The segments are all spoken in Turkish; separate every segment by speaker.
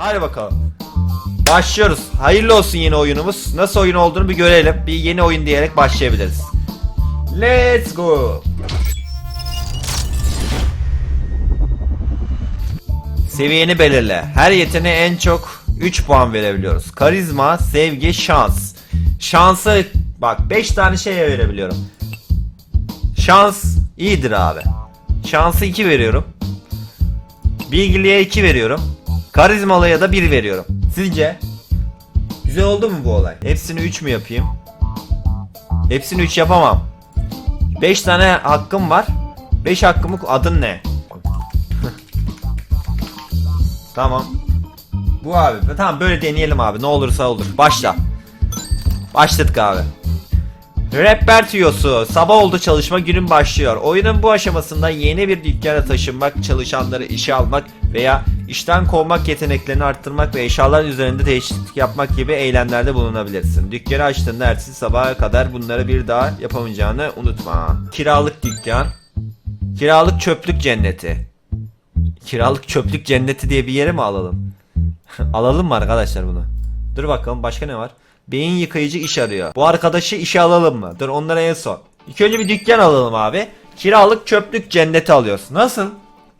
Speaker 1: Hadi bakalım. Başlıyoruz. Hayırlı olsun yeni oyunumuz. Nasıl oyun olduğunu bir görelim. Bir yeni oyun diyerek başlayabiliriz. Let's go. Seviyeni belirle. Her yeteneğe en çok 3 puan verebiliyoruz. Karizma, sevgi, şans. Şansı bak 5 tane şeye verebiliyorum. Şans iyidir abi. Şansı 2 veriyorum. Bilgiliğe 2 veriyorum. Karizmalıya da 1 veriyorum. Sizce? Güzel oldu mu bu olay? Hepsini 3 mü yapayım? Hepsini 3 yapamam. 5 tane hakkım var. 5 hakkımı adın ne? tamam. Bu abi. Tamam böyle deneyelim abi. Ne olursa olur. Başla. Başladık abi. Rehber tüyosu. Sabah oldu çalışma günün başlıyor. Oyunun bu aşamasında yeni bir dükkana taşınmak, çalışanları işe almak veya işten kovmak yeteneklerini arttırmak ve eşyalar üzerinde değişiklik yapmak gibi eylemlerde bulunabilirsin. Dükkanı açtığında ertesi sabaha kadar bunları bir daha yapamayacağını unutma. Kiralık dükkan. Kiralık çöplük cenneti. Kiralık çöplük cenneti diye bir yere mi alalım? alalım mı arkadaşlar bunu? Dur bakalım başka ne var? Beyin yıkayıcı iş arıyor. Bu arkadaşı işe alalım mı? Dur onlara en son. İlk önce bir dükkan alalım abi. Kiralık çöplük cenneti alıyorsun. Nasıl?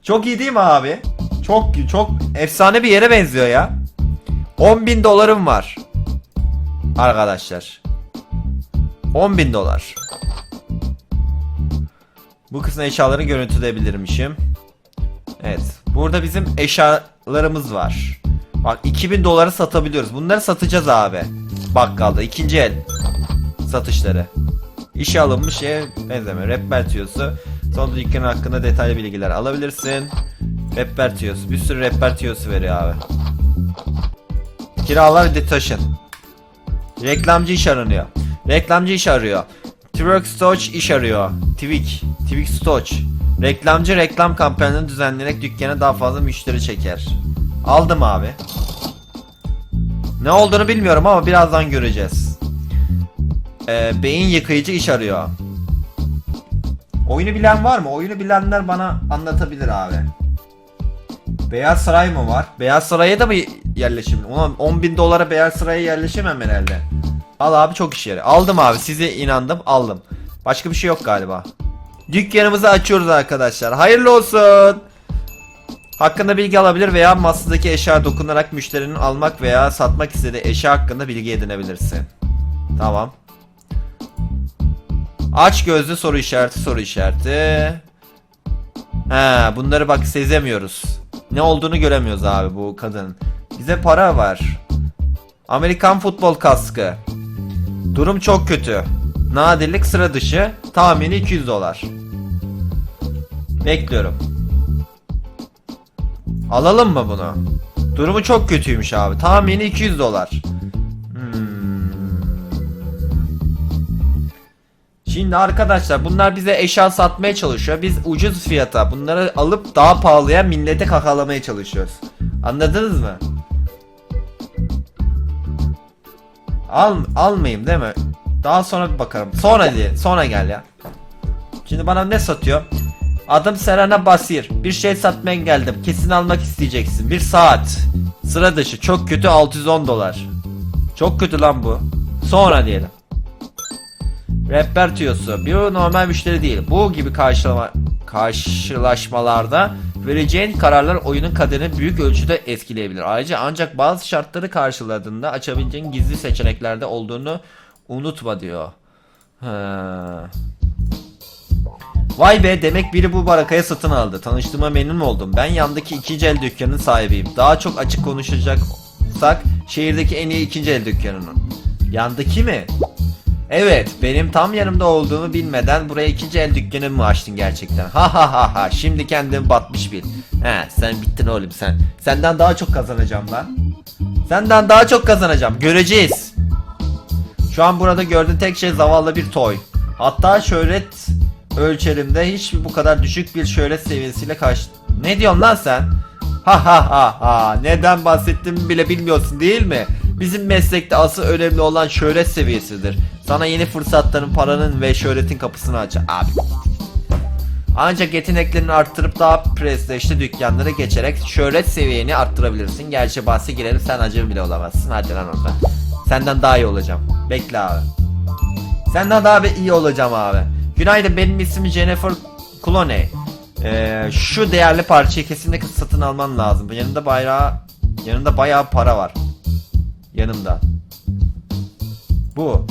Speaker 1: Çok iyi değil mi abi? Çok çok efsane bir yere benziyor ya. 10 bin dolarım var. Arkadaşlar. 10 bin dolar. Bu kısmın eşyaları görüntüleyebilirmişim. Evet. Burada bizim eşyalarımız var. Bak 2000 doları satabiliyoruz. Bunları satacağız abi. Bakkalda ikinci el satışları. İşe alınmış şeye benzeme. Rehber tüyosu. Sonra dükkan hakkında detaylı bilgiler alabilirsin. Rehber tüyosu. Bir sürü rehber tüyosu veriyor abi. Kiralar de taşın. Reklamcı iş aranıyor. Reklamcı iş arıyor. Twerk Stoch iş arıyor. Twig. Twig Stoch. Reklamcı reklam kampanyalarını düzenleyerek dükkana daha fazla müşteri çeker. Aldım abi. Ne olduğunu bilmiyorum ama birazdan göreceğiz. Ee, beyin yıkayıcı iş arıyor. Oyunu bilen var mı? Oyunu bilenler bana anlatabilir abi. Beyaz Saray mı var? Beyaz Saray'a da mı yerleşim? Ulan 10 bin dolara Beyaz Saray'a yerleşemem herhalde. Al abi çok iş yeri. Aldım abi size inandım aldım. Başka bir şey yok galiba. Dükkanımızı açıyoruz arkadaşlar. Hayırlı olsun. Hakkında bilgi alabilir veya masadaki eşya dokunarak müşterinin almak veya satmak istediği eşya hakkında bilgi edinebilirsin. Tamam. Aç gözlü soru işareti soru işareti. He bunları bak sezemiyoruz. Ne olduğunu göremiyoruz abi bu kadının. Bize para var. Amerikan futbol kaskı. Durum çok kötü. Nadirlik sıra dışı. Tahmini 200 dolar. Bekliyorum. Alalım mı bunu? Durumu çok kötüymüş abi. Tahmini 200 dolar. Şimdi arkadaşlar bunlar bize eşya satmaya çalışıyor. Biz ucuz fiyata bunları alıp daha pahalıya millete kakalamaya çalışıyoruz. Anladınız mı? Al almayayım değil mi? Daha sonra bir bakarım. Sonra diye. Sonra gel ya. Şimdi bana ne satıyor? Adım Serena Basir. Bir şey satmaya geldim. Kesin almak isteyeceksin. Bir saat. Sıra dışı. Çok kötü 610 dolar. Çok kötü lan bu. Sonra diyelim. Rehber tüyosu. Bir normal müşteri değil. Bu gibi karşılama, karşılaşmalarda vereceğin kararlar oyunun kaderini büyük ölçüde etkileyebilir. Ayrıca ancak bazı şartları karşıladığında açabileceğin gizli seçeneklerde olduğunu unutma diyor. Ha. Vay be demek biri bu barakaya satın aldı. Tanıştığıma memnun oldum. Ben yandaki ikinci el dükkanının sahibiyim. Daha çok açık konuşacaksak şehirdeki en iyi ikinci el dükkanının. Yandaki mi? Evet, benim tam yanımda olduğumu bilmeden buraya ikinci el dükkanı mı açtın gerçekten? Ha ha ha ha, şimdi kendin batmış bil. He, sen bittin oğlum sen. Senden daha çok kazanacağım lan. Senden daha çok kazanacağım, göreceğiz. Şu an burada gördüğün tek şey zavallı bir toy. Hatta şöhret ölçerimde hiç bu kadar düşük bir şöhret seviyesiyle karşı... Ne diyorsun lan sen? Ha ha ha ha neden bahsettiğimi bile bilmiyorsun değil mi? Bizim meslekte asıl önemli olan şöhret seviyesidir. Sana yeni fırsatların, paranın ve şöhretin kapısını açar. Abi. Ancak yeteneklerini arttırıp daha prestijli dükkanlara geçerek şöhret seviyeni arttırabilirsin. Gerçi bahse girelim sen acemi bile olamazsın. Hadi lan orada. Senden daha iyi olacağım. Bekle abi. Senden daha iyi olacağım abi. Günaydın benim ismim Jennifer Clooney. Ee, şu değerli parçayı kesinlikle satın alman lazım. Yanında bayrağı, yanında bayağı para var. Yanımda. Bu.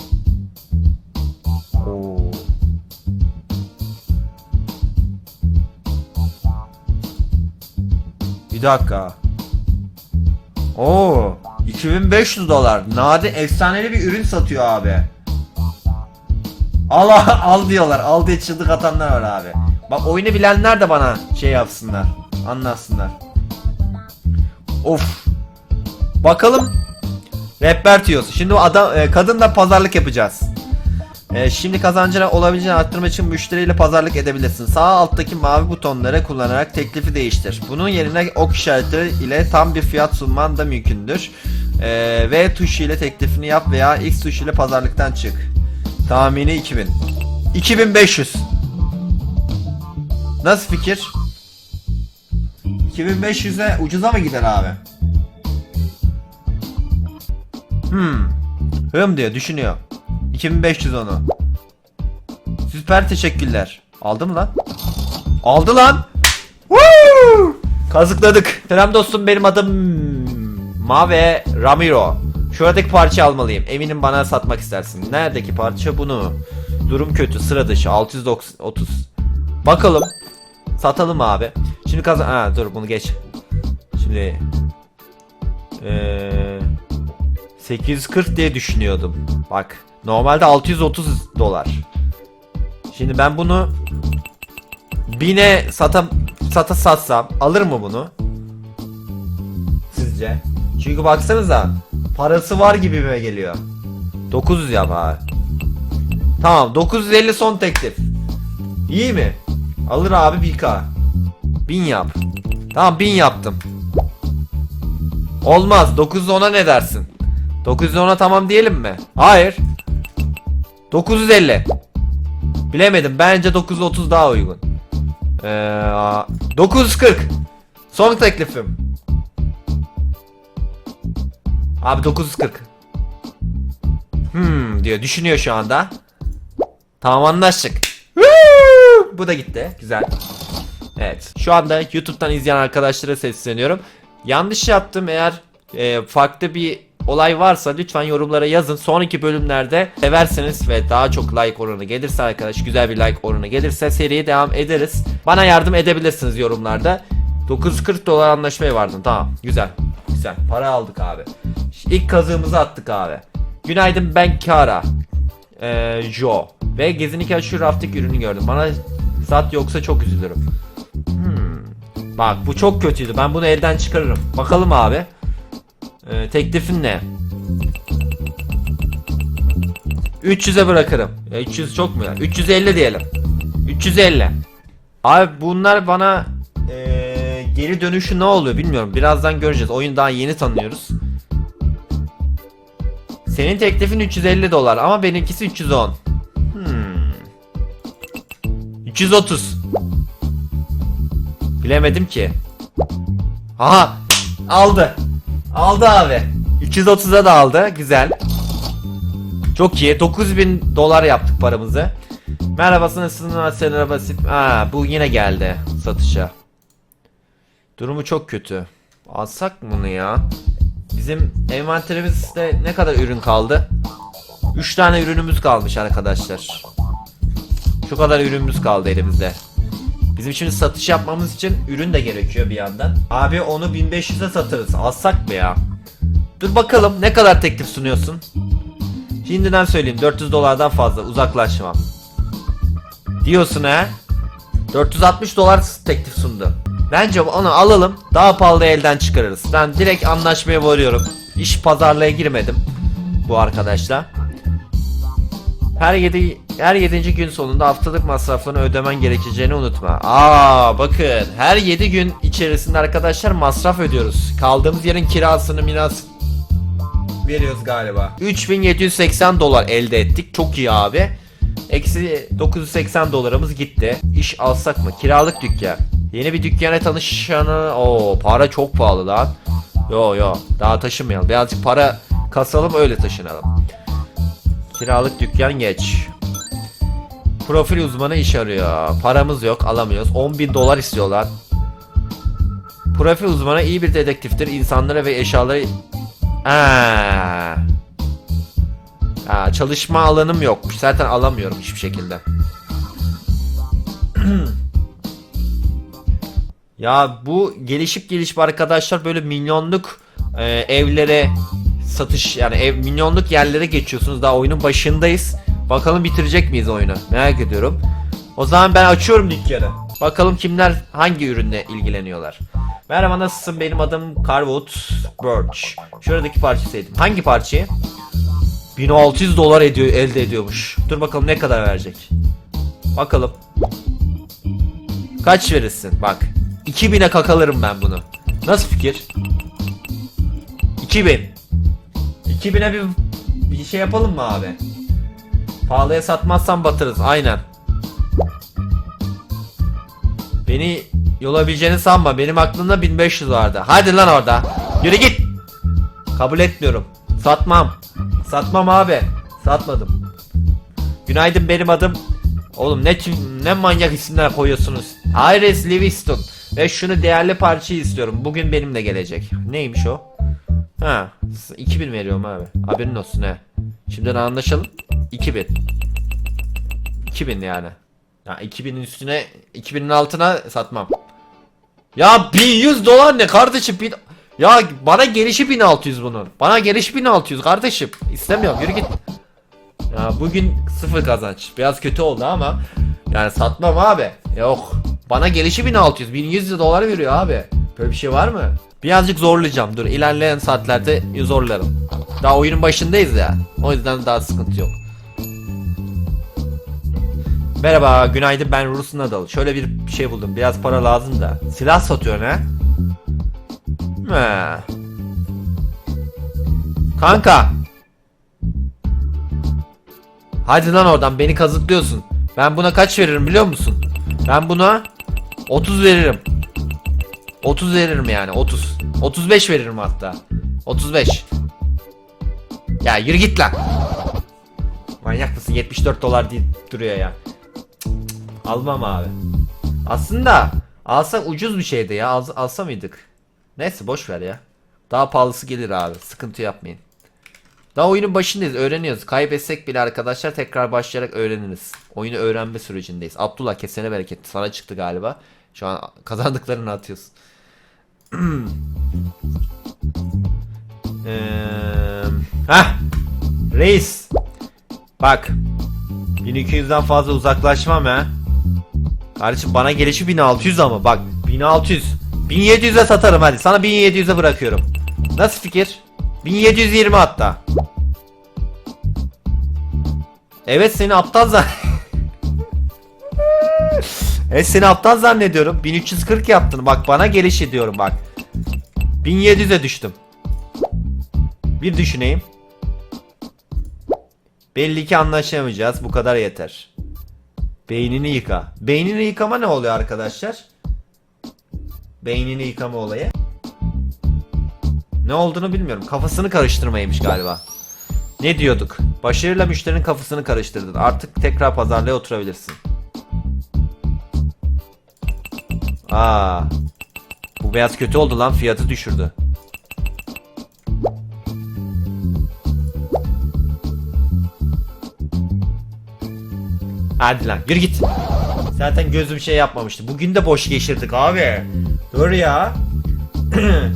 Speaker 1: Bir dakika. Oo, 2500 dolar. Nadir efsanevi bir ürün satıyor abi. Al al diyorlar. Al diye çıldık atanlar var abi. Bak oyunu bilenler de bana şey yapsınlar. Anlatsınlar. Of. Bakalım. Rehber tüyosu. Şimdi adam e, kadınla pazarlık yapacağız. E, şimdi kazancını olabileceğini arttırmak için müşteriyle pazarlık edebilirsin. Sağ alttaki mavi butonları kullanarak teklifi değiştir. Bunun yerine ok işaretleri ile tam bir fiyat sunman da mümkündür. E, V tuşu ile teklifini yap veya X tuşu ile pazarlıktan çık. Tahmini 2000. 2500. Nasıl fikir? 2500'e ucuza mı gider abi? Hmm. Hım diyor düşünüyor. 2500 onu. Süper teşekkürler. Aldı mı lan? Aldı lan. Woo! Kazıkladık. Selam dostum benim adım Mave Ramiro. Şuradaki parça almalıyım. Eminim bana satmak istersin. Neredeki parça bunu? Durum kötü. Sıra dışı. 630. Bakalım. Satalım abi. Şimdi kazan... Ha dur bunu geç. Şimdi... Eee... 840 diye düşünüyordum. Bak. Normalde 630 dolar. Şimdi ben bunu... Bine sata, sata satsam alır mı bunu? Sizce? Çünkü baksanıza parası var gibi mi geliyor? 900 yap abi. Tamam 950 son teklif. İyi mi? Alır abi 1k. 1000 yap. Tamam 1000 yaptım. Olmaz 910'a ne dersin? 910'a tamam diyelim mi? Hayır. 950. Bilemedim bence 930 daha uygun. Ee, 940. Son teklifim. Abi 940. Hmm diyor düşünüyor şu anda. Tamam anlaştık. Bu da gitti. Güzel. Evet. Şu anda YouTube'dan izleyen arkadaşlara sesleniyorum. Yanlış yaptım eğer e, farklı bir olay varsa lütfen yorumlara yazın. Sonraki bölümlerde severseniz ve daha çok like oranı gelirse arkadaş güzel bir like oranı gelirse seriye devam ederiz. Bana yardım edebilirsiniz yorumlarda. 940 dolar anlaşmaya vardım. Tamam. Güzel. Güzel. Para aldık abi. İlk kazığımızı attık abi. Günaydın ben Kara. Ee, Joe. Ve gezinirken şu raftaki ürünü gördüm. Bana sat yoksa çok üzülürüm. Hmm. Bak bu çok kötüydü. Ben bunu elden çıkarırım. Bakalım abi. Ee, teklifin ne? 300'e bırakırım. Ya 300 çok mu ya? 350 diyelim. 350. Abi bunlar bana ee, geri dönüşü ne oluyor bilmiyorum. Birazdan göreceğiz. Oyun daha yeni tanıyoruz. Senin teklifin 350 dolar ama benimkisi 310. Hmm. 330. Bilemedim ki. Aha! Aldı. Aldı abi. 330'a da aldı. Güzel. Çok iyi. 9000 dolar yaptık paramızı. Merhaba nasılsın? Sen arabası. Aa, bu yine geldi satışa. Durumu çok kötü. Alsak mı bunu ya? Bizim envanterimizde ne kadar ürün kaldı? 3 tane ürünümüz kalmış arkadaşlar. Şu kadar ürünümüz kaldı elimizde. Bizim şimdi satış yapmamız için ürün de gerekiyor bir yandan. Abi onu 1500'e satarız. Alsak mı ya? Dur bakalım ne kadar teklif sunuyorsun? Şimdiden söyleyeyim 400 dolardan fazla uzaklaşmam. Diyorsun he? 460 dolar teklif sundu. Bence onu alalım daha pahalı elden çıkarırız. Ben direkt anlaşmaya varıyorum. İş pazarlığa girmedim bu arkadaşla. Her yedi her 7. gün sonunda haftalık masraflarını ödemen gerekeceğini unutma. Aa bakın her 7 gün içerisinde arkadaşlar masraf ödüyoruz. Kaldığımız yerin kirasını miras veriyoruz galiba. 3780 dolar elde ettik. Çok iyi abi. Eksi 980 dolarımız gitti. İş alsak mı? Kiralık dükkan. Yeni bir dükkana tanışanı... Oo para çok pahalı lan. Yo yo daha taşımayalım. Birazcık para kasalım öyle taşınalım. Kiralık dükkan geç. Profil uzmanı iş arıyor. Paramız yok alamıyoruz. 10 bin dolar istiyorlar. Profil uzmanı iyi bir dedektiftir. İnsanlara ve eşyaları... Aa. Çalışma alanım yokmuş. Zaten alamıyorum hiçbir şekilde. ya bu gelişip gelişip arkadaşlar böyle milyonluk e, evlere satış yani ev milyonluk yerlere geçiyorsunuz. Daha oyunun başındayız. Bakalım bitirecek miyiz oyunu? Merak ediyorum. O zaman ben açıyorum dükkanı. Bakalım kimler hangi ürünle ilgileniyorlar. Merhaba nasılsın? Benim adım Carwood Birch. Şuradaki parçayı sevdim. Hangi parçayı? 1600 dolar ediyor elde ediyormuş. Dur bakalım ne kadar verecek. Bakalım. Kaç verirsin? Bak. 2000'e kakalarım ben bunu. Nasıl fikir? 2000. 2000'e bir, bir şey yapalım mı abi? Pahalıya satmazsan batırız. Aynen. Beni yolabileceğini sanma. Benim aklımda 1500 vardı. Hadi lan orada. Yürü git. Kabul etmiyorum. Satmam. Satmam abi. Satmadım. Günaydın benim adım. Oğlum ne ne manyak isimler koyuyorsunuz. Iris Livingston. Ve şunu değerli parçayı istiyorum. Bugün benimle gelecek. Neymiş o? Ha, 2000 veriyorum abi. Haberin olsun he. Şimdiden anlaşalım. 2000. 2000 yani. Ya 2000'in üstüne 2000'in altına satmam. Ya 1100 dolar ne kardeşim? Bin... Ya bana gelişi 1600 bunun. Bana gelişi 1600 kardeşim. İstemiyorum yürü git. Ya bugün sıfır kazanç. Biraz kötü oldu ama yani satmam abi. Yok. Bana gelişi 1600. 1100 dolar veriyor abi. Böyle bir şey var mı? Birazcık zorlayacağım. Dur ilerleyen saatlerde zorlarım. Daha oyunun başındayız ya. O yüzden daha sıkıntı yok. Merhaba, günaydın ben Rus Nadal. Şöyle bir şey buldum. Biraz para lazım da. Silah satıyor ne? He. Kanka. Hadi lan oradan beni kazıklıyorsun. Ben buna kaç veririm biliyor musun? Ben buna 30 veririm. 30 veririm yani 30. 35 veririm hatta. 35. Ya yürü git lan. Manyak mısın? 74 dolar diye duruyor ya. Almam abi. Aslında alsak ucuz bir şeydi ya. Al, alsa mıydık? Neyse boş ver ya. Daha pahalısı gelir abi. Sıkıntı yapmayın. Daha oyunun başındayız. Öğreniyoruz. Kaybetsek bile arkadaşlar tekrar başlayarak öğreniriz. Oyunu öğrenme sürecindeyiz. Abdullah kesene bereket. Sana çıktı galiba. Şu an kazandıklarını atıyorsun. Eee, Heh. Reis. Bak. 1200'den fazla uzaklaşmam ha. Kardeşim bana gelişi 1600 ama bak 1600. 1700'e satarım hadi. Sana 1700'e bırakıyorum. Nasıl fikir? 1720 hatta. Evet seni aptal zan... evet seni aptal zannediyorum. 1340 yaptın. Bak bana gelişi diyorum bak. 1700'e düştüm. Bir düşüneyim. Belli ki anlaşamayacağız. Bu kadar yeter. Beynini yıka. Beynini yıkama ne oluyor arkadaşlar? Beynini yıkama olayı. Ne olduğunu bilmiyorum. Kafasını karıştırmaymış galiba. Ne diyorduk? Başarıyla müşterinin kafasını karıştırdın. Artık tekrar pazarlığa oturabilirsin. Aa. Bu beyaz kötü oldu lan. Fiyatı düşürdü. Hadi lan yürü git. Zaten gözüm şey yapmamıştı. Bugün de boş geçirdik abi. Dur ya.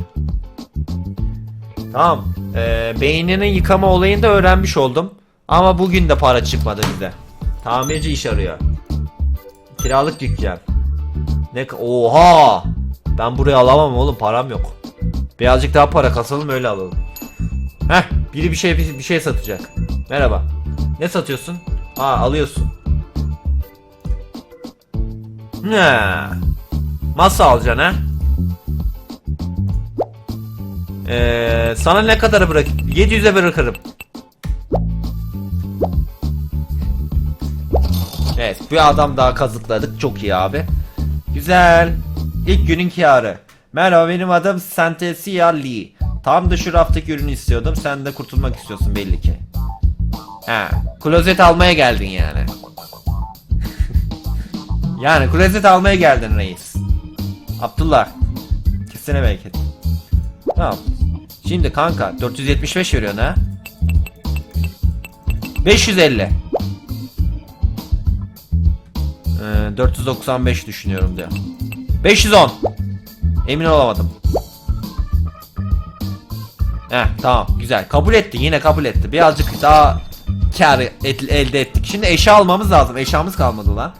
Speaker 1: tamam. Ee, beynini yıkama olayını da öğrenmiş oldum. Ama bugün de para çıkmadı bize. Tamirci iş arıyor. Kiralık dükkan. Ne Oha! Ben buraya alamam oğlum param yok. Birazcık daha para kasalım öyle alalım. Heh, biri bir şey bir, bir şey satacak. Merhaba. Ne satıyorsun? Aa alıyorsun. Ne? Masa alacaksın ha? Ee, sana ne kadar bırak? 700'e bırakırım. Evet bir adam daha kazıkladık. Çok iyi abi. Güzel. İlk günün karı. Merhaba benim adım Santesia Lee. Tam da şu raftaki ürünü istiyordum. Sen de kurtulmak istiyorsun belli ki. Ha, klozet almaya geldin yani. Yani klozet almaya geldin reis. Abdullah. Kesene bereket. Tamam. Şimdi kanka 475 veriyorsun ha. 550. Ee, 495 düşünüyorum diyor. 510. Emin olamadım. Heh tamam güzel. Kabul etti yine kabul etti. Birazcık daha kar et- elde ettik. Şimdi eşya almamız lazım. Eşyamız kalmadı lan.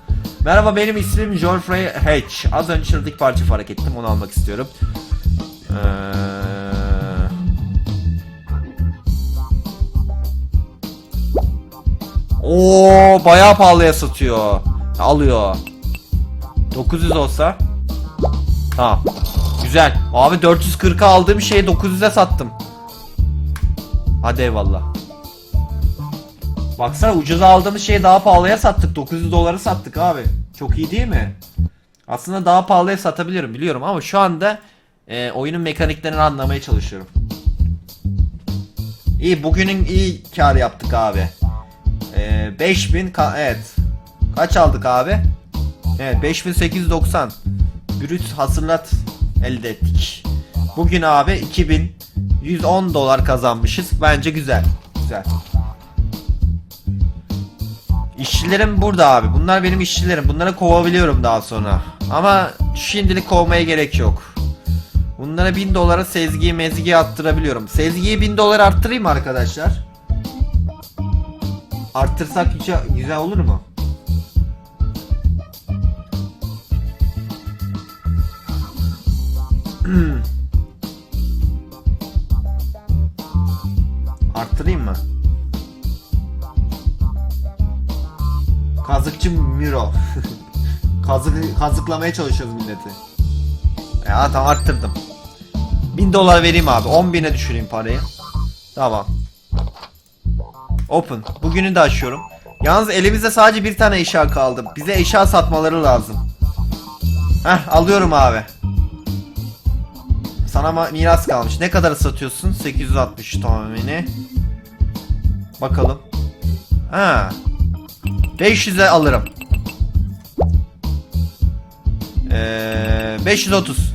Speaker 1: Merhaba benim ismim Geoffrey Hatch. Az önce şuradaki parça fark ettim. Onu almak istiyorum. Ee... Oo bayağı pahalıya satıyor. Alıyor. 900 olsa. Tamam. Güzel. Abi 440'a aldığım şeyi 900'e sattım. Hadi eyvallah. Baksana ucuza aldığımız şeyi daha pahalıya sattık. 900 dolara sattık abi. Çok iyi değil mi? Aslında daha pahalıya satabilirim biliyorum ama şu anda e, oyunun mekaniklerini anlamaya çalışıyorum. İyi bugünün iyi kar yaptık abi. E, 5000 ka- evet. Kaç aldık abi? Evet 5890. Brüt hasılat elde ettik. Bugün abi 2110 dolar kazanmışız. Bence güzel. Güzel. İşçilerim burada abi. Bunlar benim işçilerim. Bunları kovabiliyorum daha sonra. Ama şimdilik kovmaya gerek yok. Bunlara 1000 dolara sezgiyi mezgiyi attırabiliyorum. Sezgiyi 1000 dolar arttırayım arkadaşlar? Arttırsak güzel olur mu? Arttırayım mı? Kazıkçı Miro. Kazık, kazıklamaya çalışıyoruz milleti. Ya tamam arttırdım. 1000 dolar vereyim abi. 10 bine düşüreyim parayı. Tamam. Open. Bugünü de açıyorum. Yalnız elimizde sadece bir tane eşya kaldı. Bize eşya satmaları lazım. Heh alıyorum abi. Sana miras kalmış. Ne kadar satıyorsun? 860 tahmini. Bakalım. Ha. 500'e alırım. Ee, 530.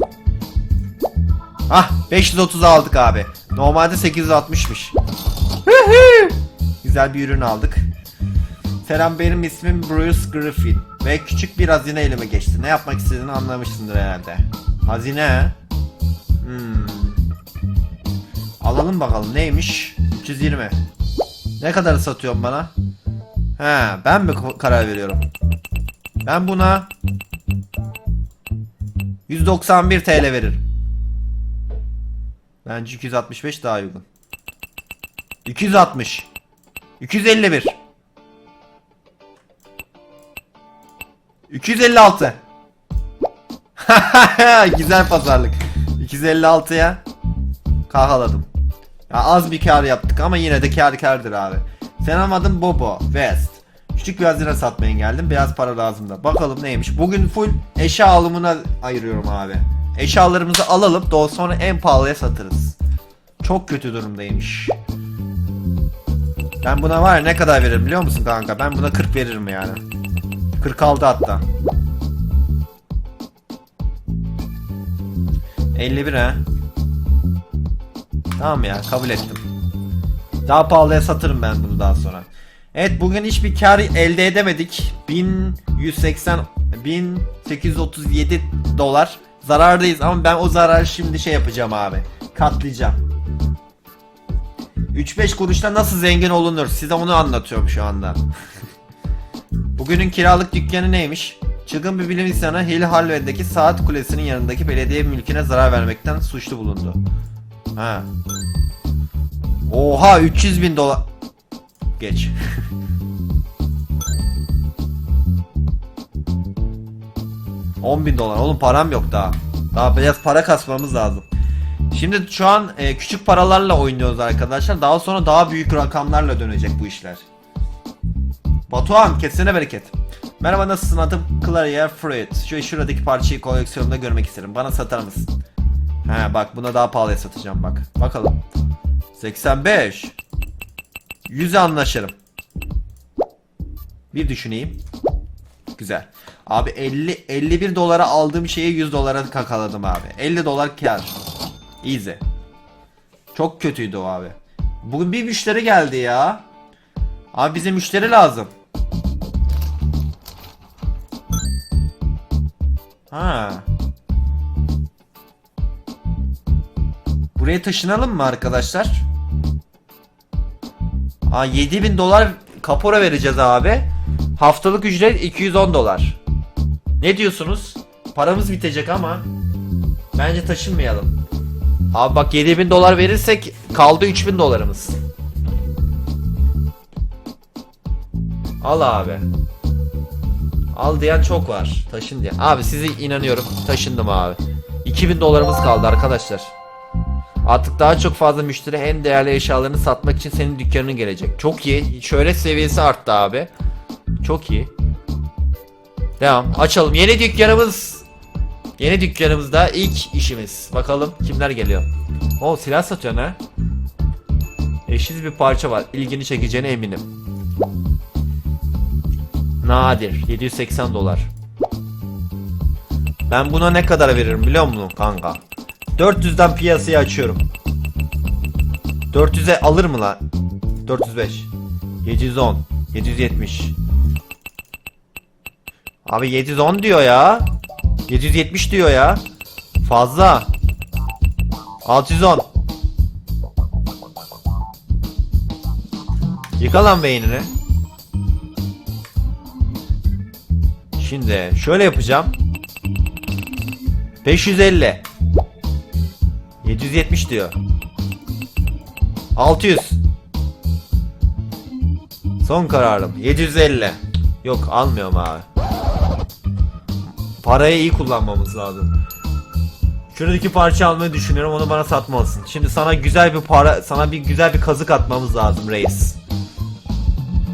Speaker 1: Ah 530 aldık abi. Normalde 860'mış. Güzel bir ürün aldık. Selam benim ismim Bruce Griffin. Ve küçük bir hazine elime geçti. Ne yapmak istediğini anlamışsındır herhalde. Hazine? Hmm. Alalım bakalım neymiş? 320. Ne kadar satıyorsun bana? He, ben mi karar veriyorum? Ben buna 191 TL veririm. Bence 265 daha uygun. 260. 251. 256. Güzel pazarlık. 256'ya kahaladım. Ya az bir kar yaptık ama yine de kar kardır abi. Selam adım Bobo West. Küçük bir hazine satmaya geldim. Biraz para lazım da. Bakalım neymiş. Bugün full eşya alımına ayırıyorum abi. Eşyalarımızı alalım. Daha sonra en pahalıya satarız. Çok kötü durumdaymış. Ben buna var ya ne kadar veririm biliyor musun kanka? Ben buna 40 veririm yani. 46 hatta. 51 ha. Tamam ya kabul ettim. Daha pahalıya satırım ben bunu daha sonra. Evet bugün hiçbir kar elde edemedik. 1180 1837 dolar zarardayız ama ben o zararı şimdi şey yapacağım abi. Katlayacağım. 3-5 kuruşta nasıl zengin olunur? Size onu anlatıyorum şu anda. Bugünün kiralık dükkanı neymiş? Çılgın bir bilim insanı Hill Halve'deki saat kulesinin yanındaki belediye mülküne zarar vermekten suçlu bulundu. Ha. Oha 300 bin dolar. Geç. On bin dolar. Oğlum param yok daha. Daha biraz para kasmamız lazım. Şimdi şu an e, küçük paralarla oynuyoruz arkadaşlar. Daha sonra daha büyük rakamlarla dönecek bu işler. Batuhan kesene bereket. Merhaba nasılsın adım Claria Fruit. Şu şuradaki parçayı koleksiyonumda görmek isterim. Bana satar mısın? He bak buna daha pahalıya satacağım bak. Bakalım. 85. 100'e anlaşırım. Bir düşüneyim. Güzel. Abi 50 51 dolara aldığım şeyi 100 dolara kakaladım abi. 50 dolar kar. Easy. Çok kötüydü o abi. Bugün bir müşteri geldi ya. Abi bize müşteri lazım. Ha. Buraya taşınalım mı arkadaşlar? Aa 7000 dolar kapora vereceğiz abi. Haftalık ücret 210 dolar. Ne diyorsunuz? Paramız bitecek ama bence taşınmayalım. Abi bak 7000 dolar verirsek kaldı 3000 dolarımız. Al abi. Al diyen çok var. Taşın diyen. Abi size inanıyorum. Taşındım abi. 2000 dolarımız kaldı arkadaşlar. Artık daha çok fazla müşteri en değerli eşyalarını satmak için senin dükkanına gelecek. Çok iyi. Şöyle seviyesi arttı abi. Çok iyi. Devam. Açalım. Yeni dükkanımız. Yeni dükkanımızda ilk işimiz. Bakalım kimler geliyor. O silah satıyorsun ha. Eşsiz bir parça var. İlgini çekeceğine eminim. Nadir. 780 dolar. Ben buna ne kadar veririm biliyor musun kanka? 400'den piyasayı açıyorum. 400'e alır mı lan? 405. 710. 770. Abi 710 diyor ya. 770 diyor ya. Fazla. 610. Yıka lan beynini. Şimdi şöyle yapacağım. 550. 770 diyor. 600. Son kararım. 750. Yok almıyorum abi. Parayı iyi kullanmamız lazım. Şuradaki parça almayı düşünüyorum onu bana satmalısın. Şimdi sana güzel bir para sana bir güzel bir kazık atmamız lazım reis.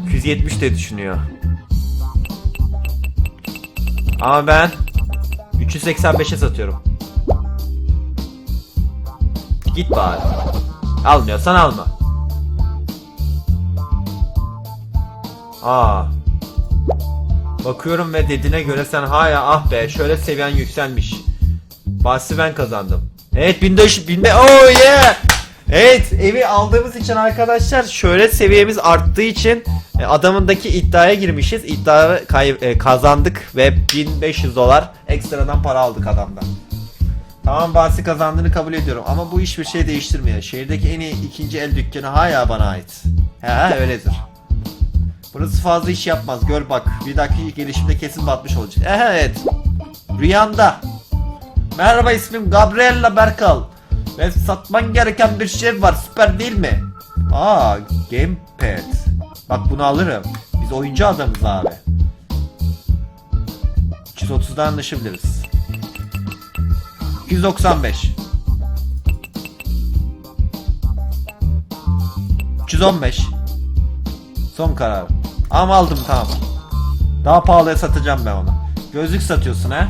Speaker 1: 270 de düşünüyor. Ama ben 385'e satıyorum. Git bari. Almıyorsan alma. Aa. Bakıyorum ve dediğine göre sen hala ah be şöyle seviyen yükselmiş. Bahsi ben kazandım. Evet 1500 1500 oh yeah. Evet evi aldığımız için arkadaşlar şöyle seviyemiz arttığı için e, adamındaki iddiaya girmişiz. İddiayı e, kazandık ve 1500 dolar ekstradan para aldık adamdan. Tamam bahsi kazandığını kabul ediyorum ama bu hiçbir şey değiştirmiyor. Şehirdeki en iyi ikinci el dükkanı hala bana ait. He öyledir. Burası fazla iş yapmaz. Gör bak bir dahaki gelişimde kesin batmış olacak. Evet. Rüyanda. Merhaba ismim Gabriella Berkal. Ve satman gereken bir şey var süper değil mi? Aa gamepad. Bak bunu alırım. Biz oyuncu adamız abi. 330'dan anlaşabiliriz. 295. 315. Son karar. Ama aldım tamam. Daha pahalıya satacağım ben onu. Gözlük satıyorsun ha?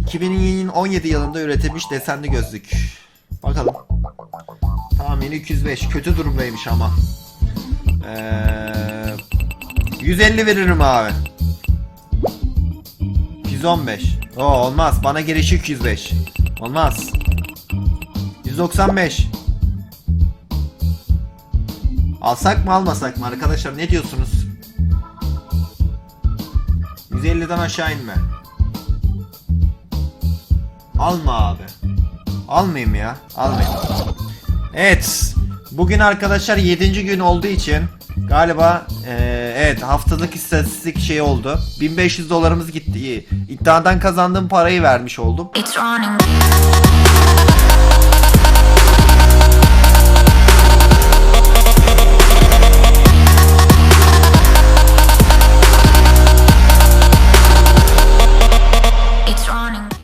Speaker 1: 2017 yılında üretilmiş desenli gözlük. Bakalım. Tamam yeni 205. Kötü durumdaymış ama. Ee, 150 veririm abi. 215. Oo olmaz. Bana girişi 205. Olmaz. 195. Alsak mı almasak mı arkadaşlar ne diyorsunuz? 150'den aşağı inme. Alma abi. Almayayım ya. Almayayım. Evet. Bugün arkadaşlar 7. gün olduğu için galiba eee, evet haftalık istatistik şey oldu. 1500 dolarımız gitti. İddiadan kazandığım parayı vermiş oldum.